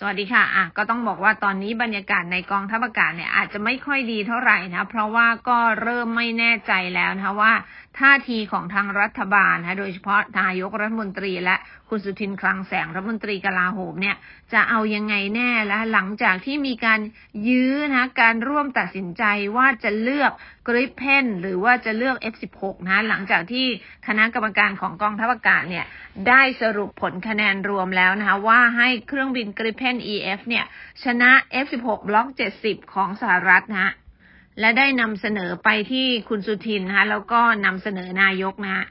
สวัสดีค่ะ อะ ก็ต้องบอกว่าตอนนี้บรรยากาศในกองทัพอากาศเนี่ยอาจจะไม่ค่อยดีเท่าไหร่นะ เพราะว่าก็เริ่มไม่แน่ใจแล้วนะคะว่าท่าทีของทางรัฐบาลนะ โดยเฉพาะนายกรัฐมนตรีและคุณสุทินคลังแสงรัฐมนตรีกลาโหมเนี่ย จะเอายังไงแน่และหลังจากที่มีการยื้อนะ การร่วมตัดสินใจว่าจะเลือกกริปเพนหรือว่าจะเลือก F16 นะ หลังจากที่คณะกรรมการของกองทัพอากาศเนี่ยได้สรุปผลคะแนนรวมแล้วนะคะว่าให้เครื่องบินกริปเพน EF เนี่ย ชนะ F16 บล็อก 70 ของสหรัฐนะและได้นำเสนอไปที่คุณสุทินนะคะแล้วก็นำเสนอนายกนะ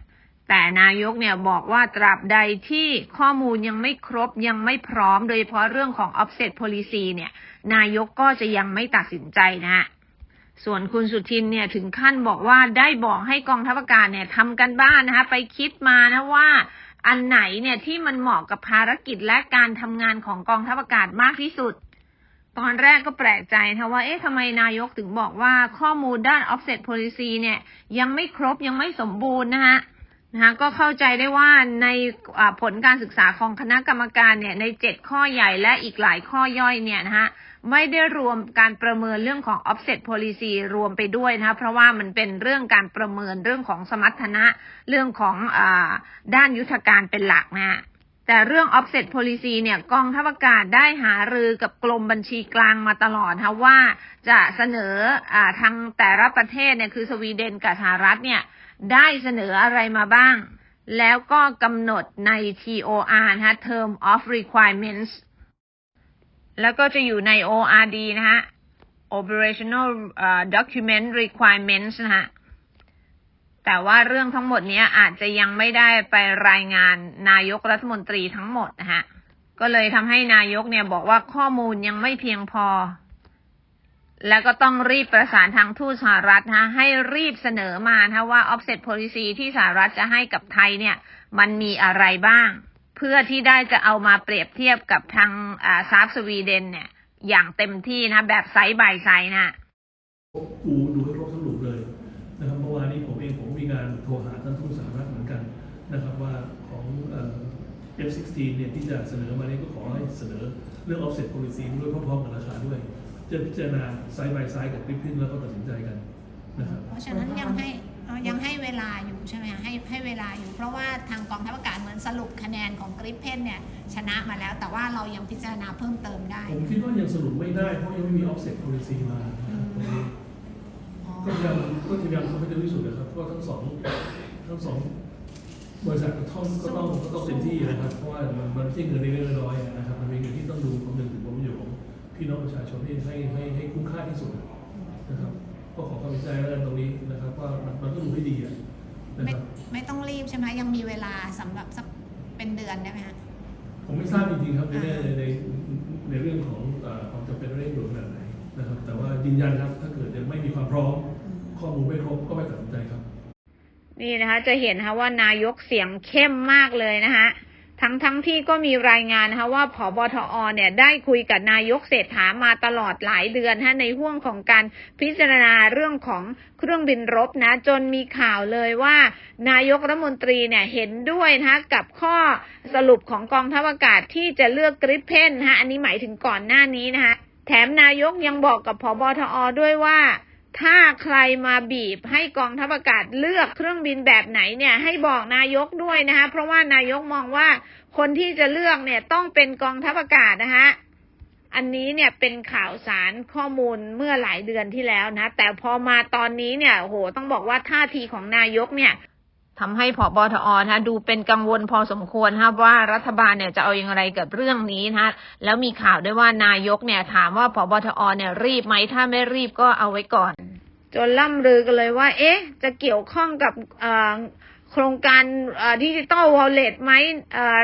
แต่นายกเนี่ยบอกว่าตราบใดที่ข้อมูลยังไม่ครบยังไม่พร้อม โดยเฉพาะเรื่องของ offset policy เนี่ย นายกก็จะยังไม่ตัดสินใจนะฮะส่วนคุณสุทินเนี่ยถึงขั้นบอกว่าได้บอกให้กองทัพอากาศเนี่ยทำกันบ้านนะคะไปคิดมานะว่า อันไหนเนี่ยที่มันเหมาะกับภารกิจและการทำงานของกองทัพอากาศมากที่สุด ตอนแรกก็แปลกใจนะว่า เอ๊ะทำไมนายกถึงบอกว่าข้อมูลด้าน offset policy เนี่ยยังไม่ครบยังไม่สมบูรณ์นะฮะนะคะก็เข้าใจได้ว่าในผลการศึกษาของคณะกรรมการเนี่ยในเจ็ดข้อใหญ่และอีกหลายข้อย่อยเนี่ยนะคะ ไม่ได้รวมการประเมินเรื่องของ offset policy รวมไปด้วยนะคะเพราะว่ามันเป็นเรื่องการประเมินเรื่องของสมรรถนะเรื่องของอด้านยุทธการเป็นหลักนะแต่เรื่อง offset policy เนี่ยกองทัพอากาศได้หารือกับกรมบัญชีกลางมาตลอดนะว่าจะเสนออทางแต่ละประเทศเนี่ยคือสวีเดนกับสหรัฐเนี่ยได้เสนออะไรมาบ้าง แล้วก็กำหนดใน TOR นะ Term of Requirements แล้วก็จะอยู่ใน ORD นะฮะ Operational uh, Document Requirements นะฮะ แต่ว่าเรื่องทั้งหมดนี้อาจจะยังไม่ได้ไปรายงานนายกรัฐมนตรีทั้งหมดนะฮะ ก็เลยทำให้นายกเนี่ยบอกว่าข้อมูลยังไม่เพียงพอ แล้วก็ต้องรีบประสานทางทูตสหรัฐนะให้รีบเสนอมานะว่า offset policy ที่สหรัฐจะให้กับไทยเนี่ย มันมีอะไรบ้าง เพื่อที่ได้จะเอามาเปรียบเทียบกับทางอาซาฟสวีเดนเนี่ยอย่างเต็มที่นะ แบบไซส์บายไซส์นะดูดูให้ครบสรุปเลยนะครับเมื่อวานนี้ผมเองผมมีการโทรหาท่านทูตสหรัฐเหมือนกันนะครับว่าของเอ่อ F16 เนี่ยที่จะเสนอมานี้ก็ขอให้เสนอเรื่อง offset policy ด้วยพร้อมๆกับราคาด้วย จะพิจารณาไซด์บายไซด์กับกริปพินแล้วก็ตัดสินใจกันนะครับเพราะฉะนั้นยังให้ เอ่อยังให้เวลาอยู่ใช่ไหมคะให้ให้เวลาอยู่ เพราะว่าทางกองทัพอากาศเหมือนสรุปคะแนนของกริปเพนเนี่ยชนะมาแล้ว แต่ว่าเรายังพิจารณาเพิ่มเติมได้ ผมคิดว่ายังสรุปไม่ได้เพราะยังไม่มี offset policy มานะครับตรงนี้อ๋อก็พยายามก็พยายามทำให้ดีที่สุดนะครับเพราะว่าทั้งสองทั้งสองบริษัทก็ต้องก็ต้องก็ต้องเต็มที่นะครับเพราะว่ามันมันไม่ใช่เงินเล็กๆน้อยๆนะครับมันเป็นเงินที่ต้องดูคำนึงถึงผลประโยชน์ของพี่น้องประชาชนให้ให้ให้ให้คุ้มค่าที่สุดนะครับ ก็ขอความเห็นใจแล้วกันตรงนี้นะครับว่ามันมันต้องดูให้ดีอะนะไม่ครับ ไม่ต้องรีบใช่ไหมยังมีเวลาสำหรับสักเป็นเดือนได้ไหมคะผมไม่ทราบจริงๆครับในในในในเรื่องของเอ่อความจำเป็นเร่งด่วนขนาดไหนนะครับ แต่ว่ายืนยันครับถ้าเกิดยังไม่มีความพร้อม ข้อมูลไม่ครบก็ไม่ตัดสินใจครับ นี่นะคะ จะเห็นนะคะว่านายกเสียงเข้มมากเลยนะคะ ทั้งทั้งที่ก็มีรายงานนะคะว่าผบทอเนี่ยได้คุยกับนายกเศรษฐามาตลอดหลายเดือนฮะในห่วงของการพิจารณาเรื่องของเครื่องบินรบนะ จนมีข่าวเลยว่า นายกรัฐมนตรีเนี่ยเห็นด้วยนะคะกับข้อสรุปของกองทัพอากาศที่จะเลือกกริปเพนนะคะอันนี้หมายถึงก่อนหน้านี้นะคะแถมนายกยังบอกกับผบทอด้วยว่า ถ้าใครมาบีบให้กองทัพอากาศเลือกเครื่องบินแบบไหนเนี่ยให้บอกนายกด้วยนะคะเพราะว่านายกมองว่าคนที่จะเลือกเนี่ยต้องเป็นกองทัพอากาศนะคะอันนี้เนี่ยเป็นข่าวสารข้อมูลเมื่อหลายเดือนที่แล้วนะ แต่พอมาตอนนี้เนี่ยโหต้องบอกว่าท่าทีของนายกเนี่ย ทำให้ผบทอนะดูเป็นกังวลพอสมควรนะว่ารัฐบาลเนี่ยจะเอาอย่างไรกับเรื่องนี้นะแล้วมีข่าวด้วยว่านายกเนี่ยถามว่าผบทอเนี่ยรีบไหมถ้าไม่รีบก็เอาไว้ก่อน จนล่ำลือกันเลยว่า เอ๊ะ จะเกี่ยวข้องกับโครงการดิจิตอลวอลเล็ตไหม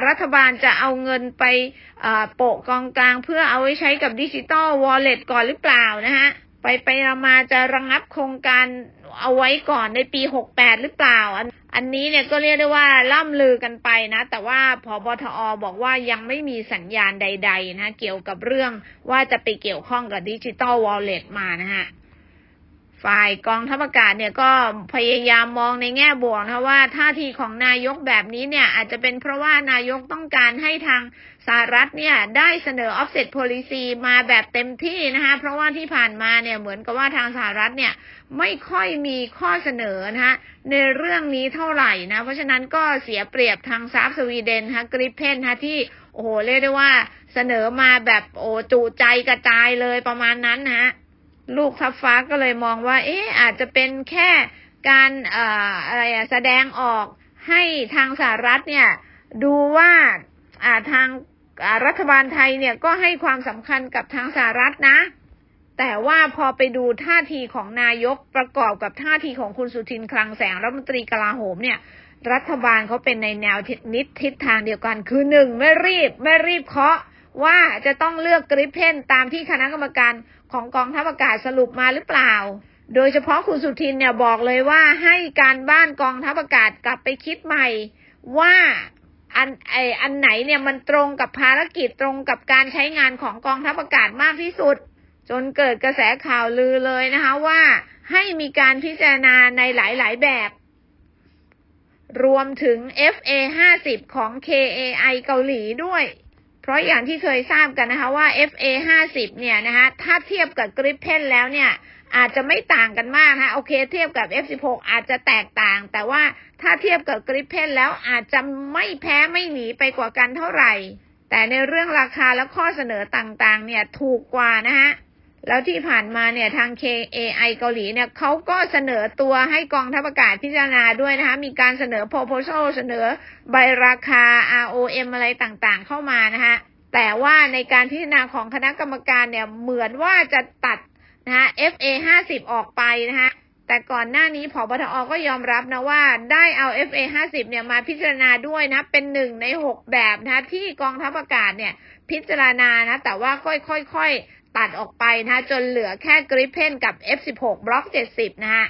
รัฐบาลจะเอาเงินไปโปะกองกลาง เพื่อเอาไว้ใช้กับดิจิตอลวอลเล็ตก่อนหรือเปล่านะฮะ ไปไปมาจะระงงับโครงการเอาไว้ก่อนในปีหกแปดหรือเปล่า อันอันนี้เนี่ยก็เรียกได้ว่าล่ำลือกันไปนะ แต่ว่าพอบทอบอกว่ายังไม่มีสัญญาณใด ๆ นะ เกี่ยวกับเรื่องว่าจะไปเกี่ยวข้องกับดิจิตอลวอลเล็ตมานะฮะ ฝ่ายกองทัพอากาศเนี่ยก็พยายามมองในแง่บวกนะว่าท่าทีของนายกแบบนี้เนี่ยอาจจะเป็นเพราะว่านายกต้องการให้ทางสหรัฐเนี่ยได้เสนอ offset policy มาแบบเต็มที่นะคะเพราะว่าที่ผ่านมาเนี่ยเหมือนกับว่าทางสหรัฐเนี่ยไม่ค่อยมีข้อเสนอนะคะในเรื่องนี้เท่าไหร่นะ เพราะฉะนั้นก็เสียเปรียบทางซาฟสวีเดนนะกริปเพนนะคะที่โอ้โหเรียกได้ว่าเสนอมาแบบโอ้จูใจกระจายเลยประมาณนั้นนะฮะ ลูกทัพฟ้าก็เลยมองว่า เอ๊ะอาจจะเป็นแค่การเอ่ออะไรแสดงออกให้ทางสหรัฐเนี่ย ดูว่าอ่าทางรัฐบาลไทยเนี่ยก็ให้ความสำคัญกับทางสหรัฐนะ แต่ว่าพอไปดูท่าทีของนายกประกอบกับท่าทีของคุณสุทินคลังแสงรัฐมนตรีกลาโหมเนี่ย รัฐบาลเขาเป็นในแนวนิดทิศทางเดียวกัน คือหนึ่งไม่รีบไม่รีบเคาะว่าจะต้องเลือกกริปเพนตามที่คณะกรรมการ ของกองทัพอากาศสรุปมาหรือเปล่า โดยเฉพาะคุณสุทินเนี่ยบอกเลยว่าให้การบ้านกองทัพอากาศกลับไปคิดใหม่ว่าอันไออันไหนเนี่ยมันตรงกับภารกิจตรงกับการใช้งานของกองทัพอากาศมากที่สุด จนเกิดกระแสข่าวลือเลยนะคะว่าให้มีการพิจารณาในหลายๆแบบ รวมถึง FA 50ของ KAI เกาหลีด้วย เพราะอย่างที่เคยทราบกันนะคะว่า FA 50เนี่ยนะคะถ้าเทียบกับกริปเพนแล้วเนี่ยอาจจะไม่ต่างกันมากนะคะโอเคเทียบกับ F16 อาจจะแตกต่าง แต่ว่าถ้าเทียบกับกริปเพนแล้วอาจจะไม่แพ้ไม่หนีไปกว่ากันเท่าไหร่ แต่ในเรื่องราคาและข้อเสนอต่างๆเนี่ยถูกกว่านะฮะ แล้วที่ผ่านมาเนี่ยทาง KAI เกาหลีเนี่ยเขาก็เสนอตัวให้กองทัพอากาศพิจารณาด้วยนะคะ มีการเสนอ proposal เสนอใบราคา ROM อะไรต่างๆเข้ามานะคะแต่ว่าในการพิจารณาของคณะกรรมการเนี่ยเหมือนว่าจะตัดนะคะ FA 50 ออกไปนะคะแต่ก่อนหน้านี้ผบทอก็ยอมรับนะว่าได้เอา FA 50เนี่ยมาพิจารณาด้วยนะ เป็นหนึ่งใน 6 แบบนะที่กองทัพอากาศเนี่ยพิจารณานะ แต่ว่าค่อยๆ ตัดออกไปนะจนเหลือแค่กริปเพนกับ F16 บล็อก 70 นะฮะ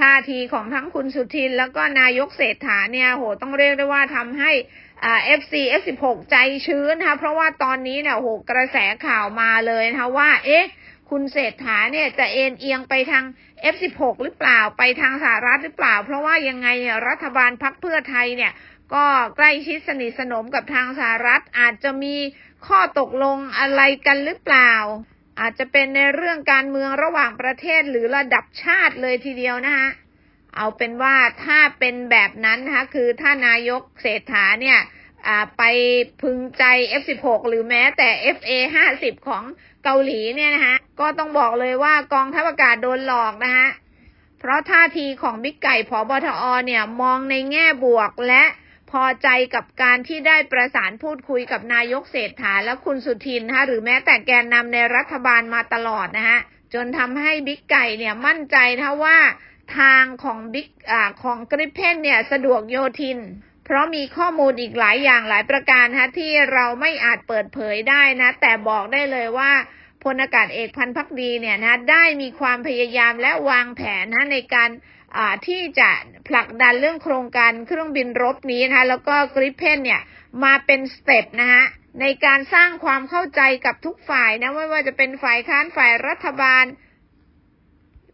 ท่าทีของทั้งคุณสุทินแล้วก็นายกเศรษฐาเนี่ยโหต้องเรียกได้ว่าทำให้อ่า FC F16 ใจชื้นนะคะเพราะว่าตอนนี้เนี่ยโหกระแสข่าวมาเลยนะคะว่า เอ๊ะ คุณเศรษฐาเนี่ยจะเอ็นเอียงไปทาง F16 หรือเปล่าไปทางสหรัฐหรือเปล่า เพราะว่ายังไงเนี่ยรัฐบาลพักเพื่อไทยเนี่ย ก็ใกล้ชิดสนิทสนมกับทางสหรัฐอาจจะมีข้อตกลงอะไรกันหรือเปล่า อาจจะเป็นในเรื่องการเมืองระหว่างประเทศหรือระดับชาติเลยทีเดียวนะคะเอาเป็นว่าถ้าเป็นแบบนั้นนะคะคือถ้านายกเศรษฐาเนี่ยไปพึงใจ F16 หรือแม้แต่ FA 50ของเกาหลีเนี่ยนะคะก็ต้องบอกเลยว่ากองทัพอากาศโดนหลอกนะคะเพราะท่าทีของบิ๊กไก่ผบทอเนี่ยมองในแง่บวกและ พอใจกับการที่ได้ประสานพูดคุยกับนายกเศรษฐาและคุณสุทินนะคะหรือแม้แต่แกนนำในรัฐบาลมาตลอดนะฮะจนทำให้บิ๊กไก่เนี่ยมั่นใจนะว่าทางของบิ๊กอ่าของกริปเพนเนี่ยสะดวกโยทิน เพราะมีข้อมูลอีกหลายอย่างหลายประการนะที่เราไม่อาจเปิดเผยได้นะ แต่บอกได้เลยว่าพลอากาศเอกพันพักดีเนี่ยนะได้มีความพยายามและวางแผนนะในการ ที่จะผลักดันเรื่องโครงการเครื่องบินรบนี้นะคะแล้วก็กริปเพนเนี่ยมาเป็นสเต็ปนะฮะในการสร้างความเข้าใจกับทุกฝ่ายนะไม่ว่าจะเป็นฝ่ายค้านฝ่ายรัฐบาล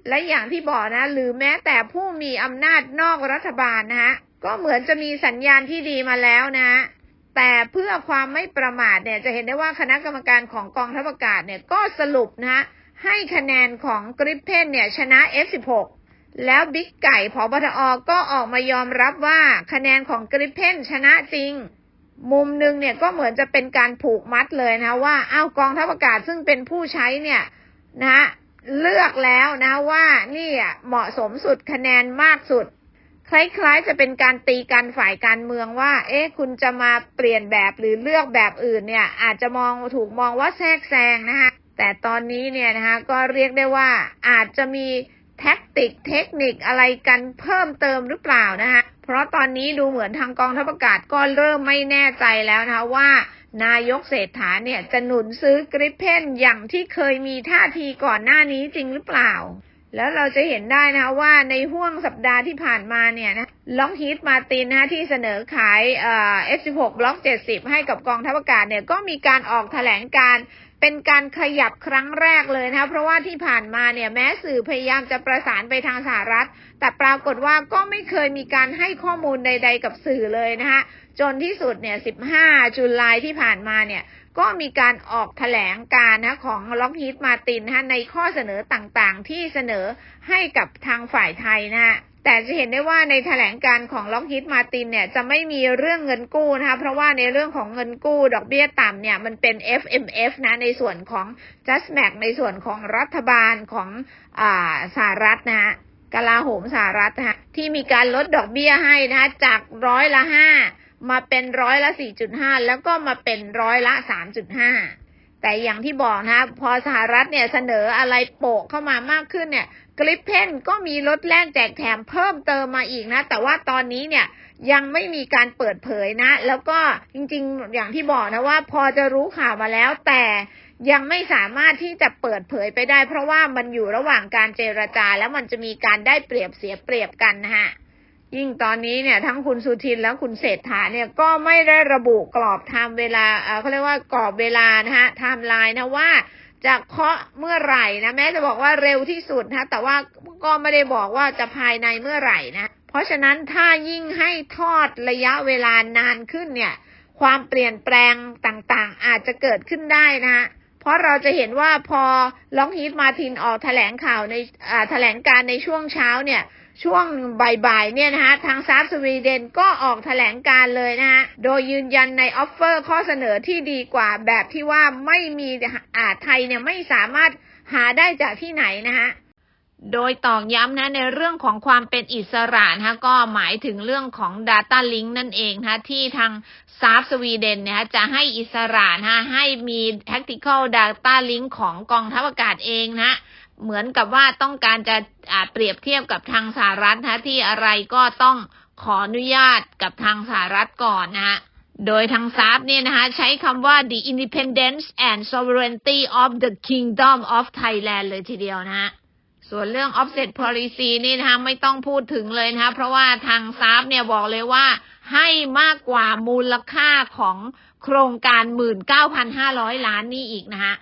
และอย่างที่บอกนะ หรือแม้แต่ผู้มีอำนาจนอกรัฐบาลนะฮะก็เหมือนจะมีสัญญาณที่ดีมาแล้วนะ แต่เพื่อความไม่ประมาทเนี่ยจะเห็นได้ว่าคณะกรรมการของกองทัพอากาศเนี่ยก็สรุปนะฮะให้คะแนนของกริปเพนเนี่ยชนะ F16 แล้วบิ๊กไก่พบทอก็ออกมายอมรับว่าคะแนนของกริปเพนชนะจริง มุมหนึ่งเนี่ยก็เหมือนจะเป็นการผูกมัดเลยนะว่าอ้าวกองทัพอากาศซึ่งเป็นผู้ใช้เนี่ยนะเลือกแล้วนะว่านี่เหมาะสมสุดคะแนนมากสุด คล้ายๆจะเป็นการตีกันฝ่ายการเมืองว่า เอ๊ะคุณจะมาเปลี่ยนแบบหรือเลือกแบบอื่นเนี่ย อาจจะมองถูกมองว่าแทรกแซงนะคะแต่ตอนนี้เนี่ยนะคะก็เรียกได้ว่าอาจจะมี แท็กติกเทคนิคอะไรกันเพิ่มเติมหรือเปล่านะคะเพราะตอนนี้ดูเหมือนทางกองทัพอากาศก็เริ่มไม่แน่ใจแล้วนะคะว่านายกเศรษฐาเนี่ยจะหนุนซื้อกริปเพนอย่างที่เคยมีท่าทีก่อนหน้านี้จริงหรือเปล่า แล้วเราจะเห็นได้นะคะว่าในห่วงสัปดาห์ที่ผ่านมาเนี่ยนะล็อกฮีทมาตินนะที่เสนอขายเอ่อ F16 บล็อก 70 ให้กับกองทัพอากาศเนี่ยก็มีการออกแถลงการเป็นการขยับครั้งแรกเลยนะคะเพราะว่าที่ผ่านมาเนี่ยแม้สื่อพยายามจะประสานไปทางสหรัฐ แต่ปรากฏว่าก็ไม่เคยมีการให้ข้อมูลใด ๆ กับสื่อเลยนะคะจนที่สุดเนี่ย 15 จุลายที่ผ่านมาเนี่ย ก็มีการออกแถลงการนะของล็อกฮีดมาตินนะในข้อเสนอต่างๆ ที่เสนอให้กับทางฝ่ายไทยนะแต่จะเห็นได้ว่าในแถลงการของล็อกฮีดมาตินเนี่ยจะไม่มีเรื่องเงินกู้นะคะเพราะว่าในเรื่องของเงินกู้ดอกเบี้ยต่ำเนี่ยมันเป็น FMF นะในส่วนของ Just m a c ในส่วนของรัฐบาลของอสหรัฐนะฮะกลาโหมสหรัฐนะฮะที่มีการลดดอกเบี้ยให้นะะจากร้อยละห้า มาเป็นร้อยละ 4.5 แล้วก็มาเป็นร้อยละ 3.5 แต่อย่างที่บอกนะ พอสหรัฐเนี่ยเสนออะไรโปะเข้ามามากขึ้นเนี่ยกริปเพนก็มีลดแลกแจกแถมเพิ่มเติมมาอีกนะ แต่ว่าตอนนี้เนี่ยยังไม่มีการเปิดเผยนะ แล้วก็จริงๆ อย่างที่บอกนะว่าพอจะรู้ข่าวมาแล้ว แต่ยังไม่สามารถที่จะเปิดเผยไปได้ เพราะว่ามันอยู่ระหว่างการเจรจาแล้วมันจะมีการได้เปรียบเสียเปรียบกันนะฮะ ยิ่งตอนนี้เนี่ยทั้งคุณสุทินและคุณเศรษฐาเนี่ยก็ไม่ได้ระบุกรอบไทม์เวลาเขาเรียกว่ากรอบเวลานะฮะไทม์ไลน์นะว่าจะเคาะเมื่อไหร่นะแม้จะบอกว่าเร็วที่สุดนะแต่ว่าก็ไม่ได้บอกว่าจะภายในเมื่อไหร่นะเพราะฉะนั้นถ้ายิ่งให้ทอดระยะเวลานานขึ้นเนี่ยความเปลี่ยนแปลงต่างๆ อาจจะเกิดขึ้นได้นะ เพราะเราจะเห็นว่าพอล็อกฮีทมาทินออกแถลงข่าวในแถลงการในช่วงเช้าเนี่ย ช่วงบ่ายๆเนี่ยนะฮะทางซาฟสวีเดนก็ออกแถลงการเลยนะฮะโดยยืนยันในออฟเฟอร์ข้อเสนอที่ดีกว่าแบบที่ว่าไม่มีอาไทยเนี่ยไม่สามารถหาได้จากที่ไหนนะฮะโดยตอกย้ำนะในเรื่องของความเป็นอิสระนะคะก็หมายถึงเรื่องของ Data Link นั่นเองนะคะที่ทางซาฟสวีเดนนะคะจะให้อิสระนะคะให้มี Tactical Data Link ของกองทัพอากาศเองนะ เหมือนกับว่าต้องการจะอ่าเปรียบเทียบกับทางสหรัฐนะที่อะไรก็ต้องขออนุญาตกับทางสหรัฐก่อนนะฮะโดยทางซาฟเนี่ยนะคะใช้คำว่า the independence and sovereignty of the kingdom of Thailand เลยทีเดียวนะฮะส่วนเรื่อง offset policy นี่นะคะไม่ต้องพูดถึงเลยนะคะเพราะว่าทางซาฟเนี่ยบอกเลยว่าให้มากกว่ามูลค่าของโครงการ 19,500 ล้านนี่อีกนะคะ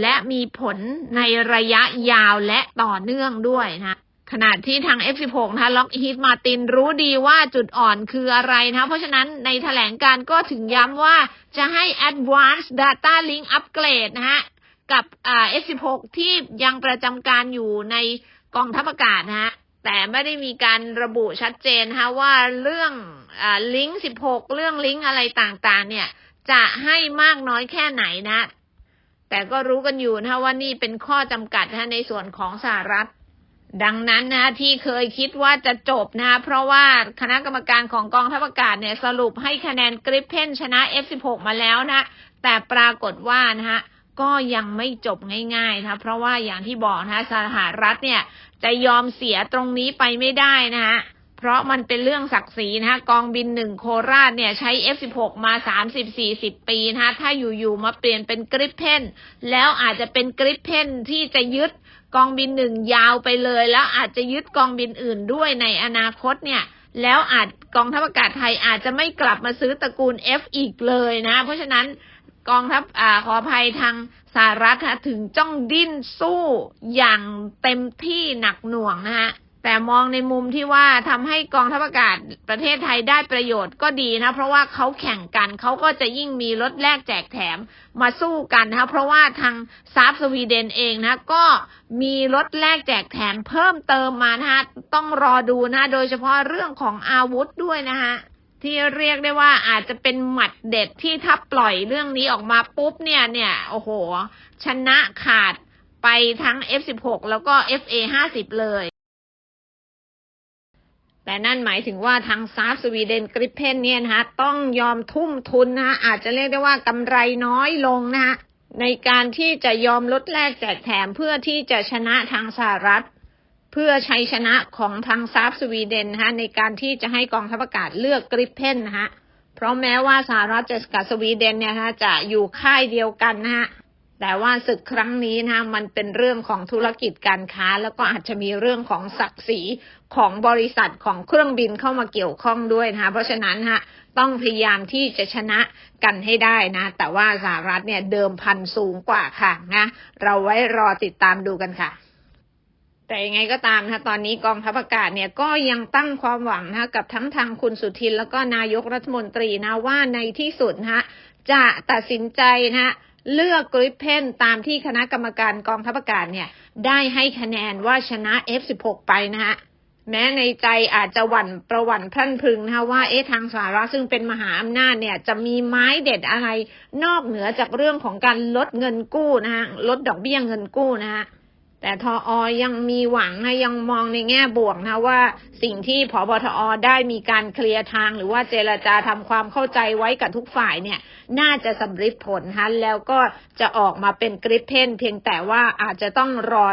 และมีผลในระยะยาวและต่อเนื่องด้วยนะขณะที่ทาง F16 นะคะล็อกฮีทมาตินรู้ดีว่าจุดอ่อนคืออะไรนะเพราะฉะนั้นในแถลงการก็ถึงย้ำว่าจะให้ advanced data link upgrade นะฮะกับ F16 ที่ยังประจำการอยู่ในกองทัพอากาศนะฮะแต่ไม่ได้มีการระบุชัดเจนนะว่าเรื่องอลิงก์16 เรื่องลิงก์อะไรต่างๆ เนี่ย จะให้มากน้อยแค่ไหนนะ แต่ก็รู้กันอยู่นะว่านี่เป็นข้อจำกัดนะในส่วนของสหรัฐ ดังนั้นนะที่เคยคิดว่าจะจบนะเพราะว่าคณะกรรมการของกองทัพอากาศเนี่ยสรุปให้คะแนนกริปเพนชนะ F16 มาแล้วนะ แต่ปรากฏว่านะฮะก็ยังไม่จบง่ายๆนะเพราะว่าอย่างที่บอกนะสหรัฐเนี่ยจะยอมเสียตรงนี้ไปไม่ได้นะฮะ เพราะมันเป็นเรื่องศักดิ์ศรีนะฮะกองบินหนึ่งโคราชเนี่ยใช้ F16 มา 30-40 ปีนะฮะถ้าอยู่ๆมาเปลี่ยนเป็นกริปเพนแล้วอาจจะเป็นกริปเพนที่จะยึดกองบินหนึ่งยาวไปเลย แล้วอาจจะยึดกองบินอื่นด้วยในอนาคตเนี่ย แล้วอาจกองทัพอากาศไทยอาจจะไม่กลับมาซื้อตระกูล F อีกเลยนะ เพราะฉะนั้นกองทัพอ่าขออภัยทางสหรัฐนะถึงจ้องดิ้นสู้อย่างเต็มที่หนักหน่วงนะฮะ แต่มองในมุมที่ว่าทำให้กองทัพอากาศประเทศไทยได้ประโยชน์ก็ดีนะ เพราะว่าเขาแข่งกันเขาก็จะยิ่งมีรถแลกแจกแถมมาสู้กันนะคะเพราะว่าทางซาฟสวีเดนเองนะก็มีรถแลกแจกแถมเพิ่มเติมมานะคะต้องรอดูนะ โดยเฉพาะเรื่องของอาวุธด้วยนะคะที่เรียกได้ว่าอาจจะเป็นหมัดเด็ดที่ถ้าปล่อยเรื่องนี้ออกมาปุ๊บเนี่ยเนี่ยโอ้โห ชนะขาดไปทั้ง F16 แล้วก็ FA50 เลย แต่นั่นหมายถึงว่าทางซาฟสวีเดนกริปเพนเนี่ยนะคะต้องยอมทุ่มทุนนะคะอาจจะเรียกได้ว่ากำไรน้อยลงนะคะในการที่จะยอมลดแลกแจกแถมเพื่อที่จะชนะทางสหรัฐ เพื่อชัยชนะของทางซาฟสวีเดนนะคะในการที่จะให้กองทัพอากาศเลือกกริปเพนนะคะเพราะแม้ว่าสหรัฐจะกับสวีเดนเนี่ยนะคะจะอยู่ค่ายเดียวกันนะคะ แต่ว่าศึกครั้งนี้นะมันเป็นเรื่องของธุรกิจการค้า แล้วก็อาจจะมีเรื่องของศักดิ์ศรีของบริษัทของเครื่องบินเข้ามาเกี่ยวข้องด้วยนะคะเพราะฉะนั้นฮะต้องพยายามที่จะชนะกันให้ได้นะ แต่ว่าสหรัฐเนี่ยเดิมพันสูงกว่าค่ะนะเราไว้รอติดตามดูกันค่ะแต่ยังไงก็ตามนะตอนนี้กองทัพอากาศเนี่ยก็ยังตั้งความหวังนะกับทั้งทางคุณสุทินแล้วก็นายกรัฐมนตรีนะว่าในที่สุดนะจะตัดสินใจนะ เลือกกริปเพนตามที่คณะกรรมการกองทัพอากาศเนี่ย ได้ให้คะแนนว่าชนะ F16 ไปนะคะแม้ในใจอาจจะหวั่นประหวั่นพรั่นพรึงนะคะว่าเอ๊ะทางสหรัฐซึ่งเป็นมหาอำนาจเนี่ย จะมีไม้เด็ดอะไร นอกเหนือจากเรื่องของการลดเงินกู้นะฮะลดดอกเบี้ยเงินกู้นะคะ แต่ทออยังมีหวังนะยังมองในแง่บวกนะว่าสิ่งที่ผบทอได้มีการเคลียร์ทาง หรือว่าเจรจาทำความเข้าใจไว้กับทุกฝ่ายเนี่ย น่าจะสำเร็จผลฮะแล้วก็จะออกมาเป็นกริปเพนเพียงแต่ว่าอาจจะต้องรอ